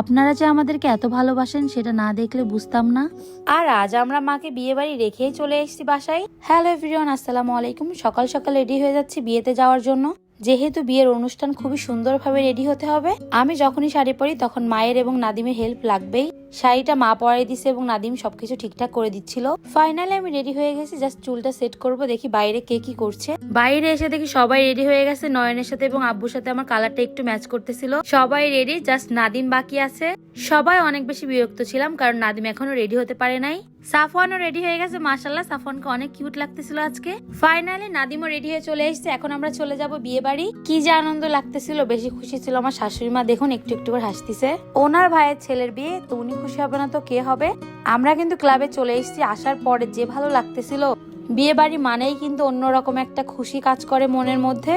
আপনারা যে আমাদেরকে এত ভালোবাসেন, সেটা না দেখলে বুঝতাম না। আর আজ আমরা মাকে বিয়ে বাড়ি রেখেই চলে এসেছি বাসায়। হ্যালো এভরিওয়ান, আসসালামু আলাইকুম। সকাল সকাল রেডি হয়ে যাচ্ছি বিয়েতে যাওয়ার জন্য। যেহেতু বিয়ের অনুষ্ঠান খুবই সুন্দরভাবে রেডি হতে হবে, আমি যখনই শাড়ি পরি তখন মায়ের এবং নাদিমের হেল্প লাগবেই। শাড়িটা মা পরাই দিছে এবং নাদিম সবকিছু ঠিকঠাক করে দিচ্ছিল। ফাইনালি আমি রেডি হয়ে গেছি জাস্ট চুলটা সেট করব, দেখি বাইরে কে কি করছে। বাইরে এসে দেখি সবাই রেডি হয়ে গেছে, নয়নের সাথে এবং আব্বুর সাথে আমার কালারটা একটু ম্যাচ করতেছিল। সবাই রেডি জাস্ট নাদিম বাকি আছে। সবাই অনেক বেশি বিরক্ত ছিলাম, কারণ নাদিম এখনও রেডি হতে পারে নাই। সাফওয়ানও রেডি হয়ে গেছে মাশাল্লাহ সাফওয়ানকে অনেক কিউট লাগতেছিল আজকে। ফাইনালি নাদিমও রেডি হয়ে চলে এসেছে। এখন আমরা চলে যাব বিয়ে বাড়ি। কি যে আনন্দ লাগতেছিল, বেশি খুশি ছিল আমার শাশুড়ি মা। দেখুন, একটু একটু করে হাসতেছে। ওনার ভাইয়ের ছেলের বিয়ে, তো উনি খুশি হবে না তো কে হবে? আমরা কিন্তু ক্লাবে চলে এসেছি। আসার পরে যে ভালো লাগতেছিল, বিয়ে বাড়ি মানেই কিন্তু অন্যরকম একটা খুশি কাজ করে মনের মধ্যে।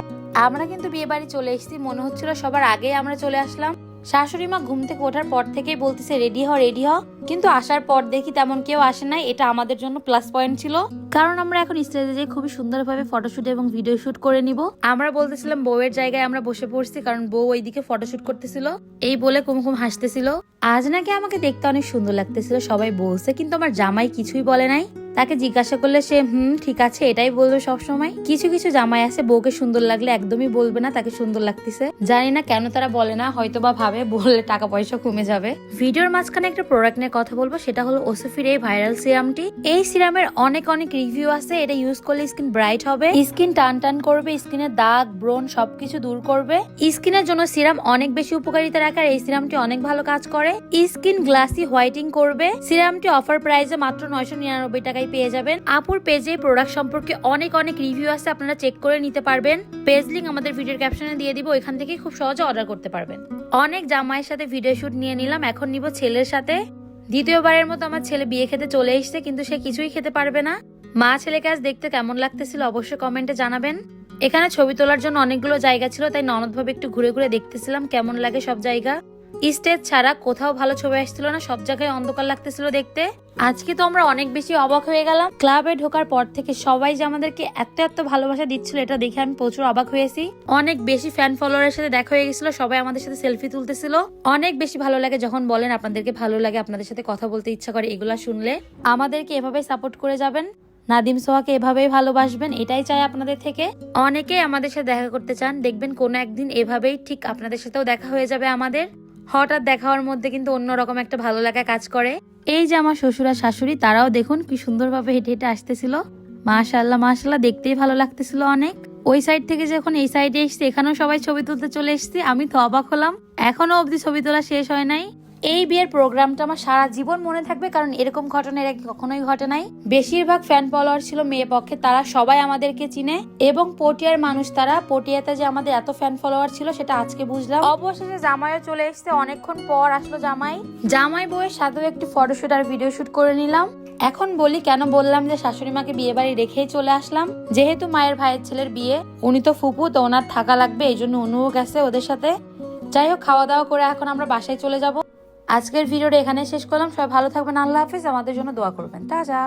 আমরা কিন্তু বিয়ে বাড়ি চলে এসেছি। মনে হচ্ছিল সবার আগেই আমরা চলে আসলাম। শাশুড়ি মা ঘুম থেকে ওঠার পর থেকেই বলতেছে, রেডি হ রেডি হ কিন্তু আসার পর দেখি তেমন কেউ আসে নাই, এটা আমাদের জন্য প্লাস পয়েন্ট ছিল। কারণ আমরা এখন স্টেজে যেয়ে খুবই সুন্দরভাবে ফটোশুট এবং ভিডিও শুট করে নিব। আমরা বলতেছিলাম, বউয়ের জায়গায় আমরা বসে পড়ছি, কারণ বউ ওইদিকে ফটোশুট করতেছিল। এই বলে কুমকুম হাসতেছিল। আজ নাকি আমাকে দেখতে অনেক সুন্দর লাগতেছিল, সবাই বলছে, কিন্তু আমার জামাই কিছুই বলে নাই। তাকে জিজ্ঞাসা করলে সে, হুম, ঠিক আছে, এটাই বলবে সবসময়। কিছু কিছু জামাই আছে, বউকে সুন্দর লাগলে একদমই বলবে না, তাকে সুন্দর লাগতেছে। জানি না কেন তারা বলে না হয়তো বা ভাবে, বললে টাকা পয়সা কমে যাবে। ভিডিওর মাঝখানে একটা প্রোডাক্ট নিয়ে কথা বলব, সেটা হলো ওসফির এই ভাইরাল সিরামটি এই সিরামের অনেক অনেক রিভিউ আছে, এটা ইউজ করলে স্কিন ব্রাইট হবে। স্কিন টান টান করবে স্কিনের দাগ, ব্রণ সবকিছু দূর করবে। স্কিনের জন্য সিরাম অনেক বেশি উপকারিতা রাখে আর এই সিরামটি অনেক ভালো কাজ করে। স্কিন গ্লাসি হোয়াইটিং করবে। সিরামটি অফার প্রাইসে মাত্র নয়শো নিরানব্বই টাকায় পেয়ে যাবেন। আপুর পেজে প্রোডাক্ট সম্পর্কে অনেক অনেক রিভিউ আছে, আপনারা চেক করে নিতে পারবেন। পেজ লিঙ্ক আমাদের ভিডিওর ক্যাপশনে দিয়ে দিব, ওইখান থেকে খুব সহজে অর্ডার করতে পারবেন। অনেক জামাইয়ের সাথে ভিডিও শুট নিয়ে নিলাম, এখন নিব ছেলের সাথে। দ্বিতীয়বারের মতো আমার ছেলে বিয়ে খেতে চলে এসেছে, কিন্তু সে কিছুই খেতে পারবে না। মা ছেলেকে আজ দেখতে কেমন লাগতেছিল অবশ্যই কমেন্টে জানাবেন। এখানে ছবি তোলার জন্য অনেকগুলো জায়গা ছিল, তাই ননদভাবে একটু ঘুরে ঘুরে দেখতেছিলাম, কেমন লাগে সব জায়গা। স্টেজ ছাড়া কোথাও ভালো ছবি আসছিল না, সব জায়গায় অন্ধকার লাগতেছিল দেখতে। আজকে তো আমরা অনেক বেশি অবাক হয়ে গেলাম। ক্লাবে ঢোকার পর থেকে সবাই যে আমাদেরকে এত এত ভালোবাসা দিচ্ছিল, এটা দেখে আমি প্রচুর অবাক হয়েছি। অনেক বেশি ফ্যান ফলোয়ারের সাথে দেখা হয়ে গেছিল, সবাই আমাদের সাথে সেলফি তুলতেছিল। অনেক বেশি ভালো লাগে যখন বলেন আপনাদেরকে ভালো লাগে, আপনাদের সাথে কথা বলতে ইচ্ছা করে এগুলা শুনলে। আমাদেরকে এভাবে সাপোর্ট করে যাবেন। নাদিম সোহাকে এভাবেই ভালোবাসবেন, এটাই চাই আপনাদের থেকে। অনেকেই আমাদের সাথে দেখা করতে চান, দেখবেন কোনো একদিন এভাবেই ঠিক আপনাদের সাথেও দেখা হয়ে যাবে আমাদের। হঠাৎ দেখা হওয়ার মধ্যে কিন্তু অন্যরকম একটা ভালো লাগা কাজ করে। এই যে আমার শ্বশুরা শাশুড়ি, তারাও দেখুন কি সুন্দরভাবে হেঁটে হেঁটে আসতেছিল। মাশাল্লাহ মাশাল্লাহ দেখতেই ভালো লাগতেছিল অনেক। ওই সাইড থেকে যখন এই সাইডে এসছি, এখানেও সবাই ছবি তুলতে চলে এসছি, আমি তো অবাক হলাম। এখনও অবধি ছবি তোলা শেষ হয় নাই। এই বিয়ের প্রোগ্রামটা আমার সারা জীবন মনে থাকবে, কারণ এরকম ঘটনা এর কখনোই ঘটে নাই। বেশিরভাগ ফ্যান ফলোয়ার ছিল মেয়ে পক্ষে, তারা সবাই আমাদেরকে চিনে এবং পটিয়ার মানুষ তারা। পটিয়াতে যে আমাদের এত ফ্যান ফলোয়ার ছিল, সেটা আজকে বুঝলাম। অবশেষে জামাইও চলে এসেছে, অনেকক্ষণ পর আসলো জামাই। জামাই বউয়ের সাথেও একটি ফটোশুট আর ভিডিও শুট করে নিলাম। এখন বলি, কেন বললাম যে শাশুড়ি মাকে বিয়ে বাড়ি রেখেই চলে আসলাম? যেহেতু মায়ের ভাইয়ের ছেলের বিয়ে, উনি তো ফুপু, তো ওনার থাকা লাগবে, এই জন্য উনিও গেছে ওদের সাথে। যাই হোক খাওয়া দাওয়া করে এখন আমরা বাসায় চলে যাব। আজকের ভিডিওটা এখানে শেষ করলাম। সবাই ভালো থাকবেন, আল্লাহ হাফিজ। আমাদের জন্য দোয়া করবেন। টাটা।